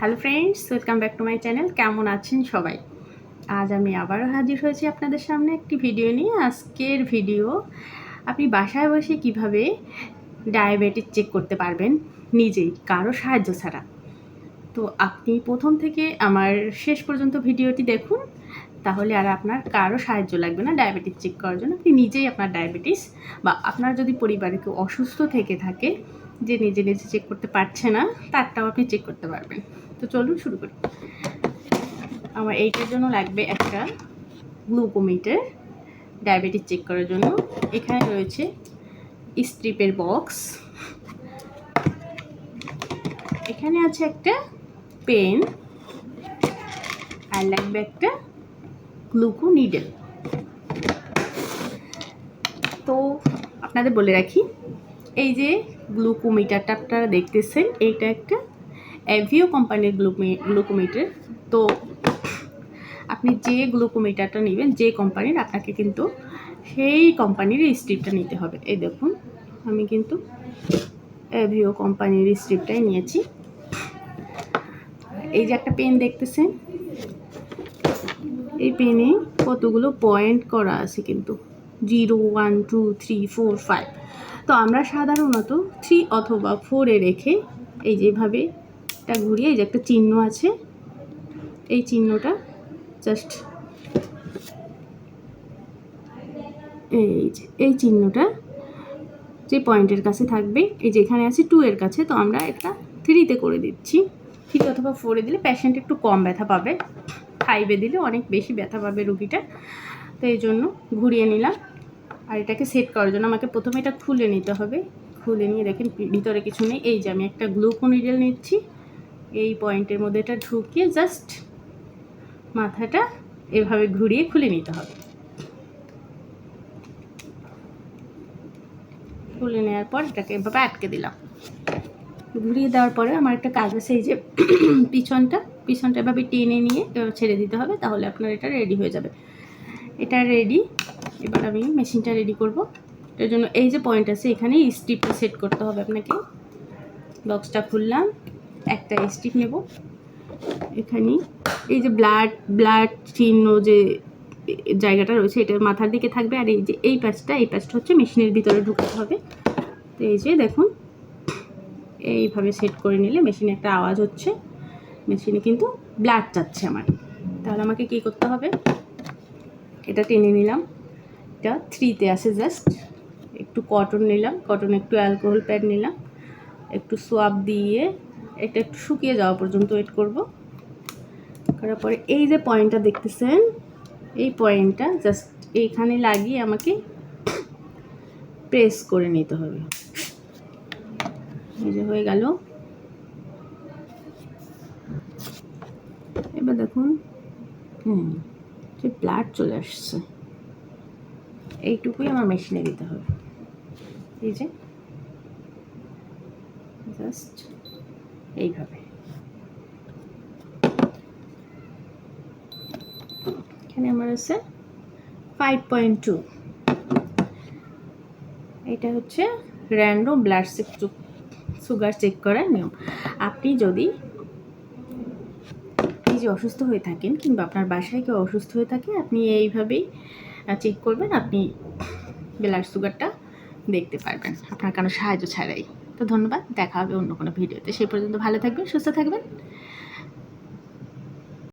Hello friends, welcome back to my channel. কেমন আছেন সবাই? আজ আমি আবারও হাজির হয়েছি আপনাদের সামনে একটি ভিডিও নিয়ে। আজকের ভিডিও, আপনি বাসায় বসে কীভাবে ডায়াবেটিস চেক করতে পারবেন নিজেই, কারও সাহায্য ছাড়া। তো আপনি প্রথম থেকে আমার শেষ পর্যন্ত ভিডিওটি দেখুন, তাহলে আর আপনার কারও সাহায্য লাগবে না ডায়াবেটিস চেক করার জন্য। আপনি নিজেই আপনার ডায়াবেটিস বা আপনার যদি পরিবারে কেউ অসুস্থ থেকে থাকে যে নিজে নিজে চেক করতে পারছে না, তারটাও আপনি চেক করতে পারবেন। তো চলুন শুরু করি। আমার এইটার জন্য লাগবে একটা গ্লুকোমিটার ডায়াবেটিস চেক করার জন্য। এখানে রয়েছে স্ট্রিপের বক্স এখানে আছে একটা পেন আর লাগবে একটা গ্লুকো নিডেল তো আপনাদের বলে রাখি এই যে গ্লুকোমিটারটা আপনারা দেখতেছেন, এইটা একটা অ্যাভিও কোম্পানির গ্লুকোমি, গ্লুকোমিটার। তো আপনি যে গ্লুকোমিটারটা নেবেন, যে কোম্পানির, আপনাকে কিন্তু সেই কোম্পানির স্ট্রিপটা নিতে হবে। এই দেখুন, আমি কিন্তু অ্যাভিও কোম্পানির স্ট্রিপটাই নিয়েছি। এই যে একটা পেন দেখতেছেন, এই পেনে কতগুলো পয়েন্ট করা আছে কিন্তু? Zero, one, two, three, four, five. তো আমরা সাধারণত থ্রি অথবা ফোরে রেখে এই যেভাবে এটা ঘুরিয়ে এই যে একটা চিহ্ন আছে, এই চিহ্নটা জাস্ট এই যে, এই চিহ্নটা যে পয়েন্টের কাছে থাকবে, এই যে এখানে আছে টু এর কাছে, তো আমরা এটা থ্রিতে করে দিচ্ছি। থ্রি অথবা ফোরে দিলে প্যাশেন্ট একটু কম ব্যথা পাবে। ফাইভে দিলে অনেক বেশি ব্যথা পাবে রুগীটা। তো এই জন্য ঘুরিয়ে নিলাম। আর এটাকে সেট করার জন্য আমাকে প্রথমে এটা খুলে নিতে হবে। খুলে নিয়ে দেখেন ভিতরে কিছু নেই। এই যে আমি একটা গ্লুকো নিডেল নিচ্ছি। এই পয়েন্টের মধ্যে এটা ঢুকিয়ে জাস্ট মাথাটা এভাবে ঘুরিয়ে খুলে নিতে হবে। খুলে নেওয়ার পর এটাকে এভাবে আটকে দিলাম। ঘুরিয়ে দেওয়ার পরে আমার একটা কাজ আছে, এই যে পিছনটা পিছনটা এভাবে টেনে নিয়ে ছেড়ে দিতে হবে, তাহলে আপনার এটা রেডি হয়ে যাবে। এটা রেডি এবার আমি মেশিনটা রেডি করব। এর জন্য এই যে পয়েন্ট আছে, এখানে স্টিপটা সেট করতে হবে আপনাকে। বক্সটা খুললাম, একটা স্টিপ নেব। এখানে এই যে ব্লাড ব্লাড চিহ্ন যে জায়গাটা রয়েছে, এটা মাথার দিকে থাকবে। আর এই যে এই প্যাচটা এই প্যাচটা হচ্ছে মেশিনের ভিতরে ঢুকাতে হবে। তো এই যে দেখুন, এইভাবে সেট করে নিলে মেশিনে একটা আওয়াজ হচ্ছে। মেশিনে কিন্তু ব্লাড চাচ্ছে আমার। তাহলে আমাকে কী করতে হবে? এটা টেনে নিলাম। এটা থ্রিতে আছে জাস্ট একটু কটন নিলাম। কটন একটু অ্যালকোহল প্যাড নিলাম। একটু সোয়াব দিয়ে এটা একটু শুকিয়ে যাওয়া পর্যন্ত ওয়েট করব। করার পরে এই যে পয়েন্টটা দেখতেছেন, এই পয়েন্টটা জাস্ট এইখানে লাগিয়ে আমাকে প্রেস করে নিতে হবে। এই যে হয়ে গেল। এবার দেখুন, হুম। যে ব্লাড চলে আসছে। এইটুকুই আমার মেশিনে দিতে হবে। এই যে জাস্ট এইভাবে। এখানে আমার আছে ফাইভ পয়েন্ট টু এটা হচ্ছে র্যান্ডম ব্লাড সুগার চেক করার নিয়ম। আপনি যদি নিজে অসুস্থ হয়ে থাকেন কিংবা আপনার বাসায় কেউ অসুস্থ হয়ে থাকে, আপনি এইভাবেই চেক করবেন, আপনি ব্লাড সুগারটা দেখতে পারবেন। আপনার কোনো সাহায্য ছাড়াই। তো ধন্যবাদ, দেখা হবে অন্য কোনো ভিডিওতে সেই পর্যন্ত ভালো থাকবেন, সুস্থ থাকবেন।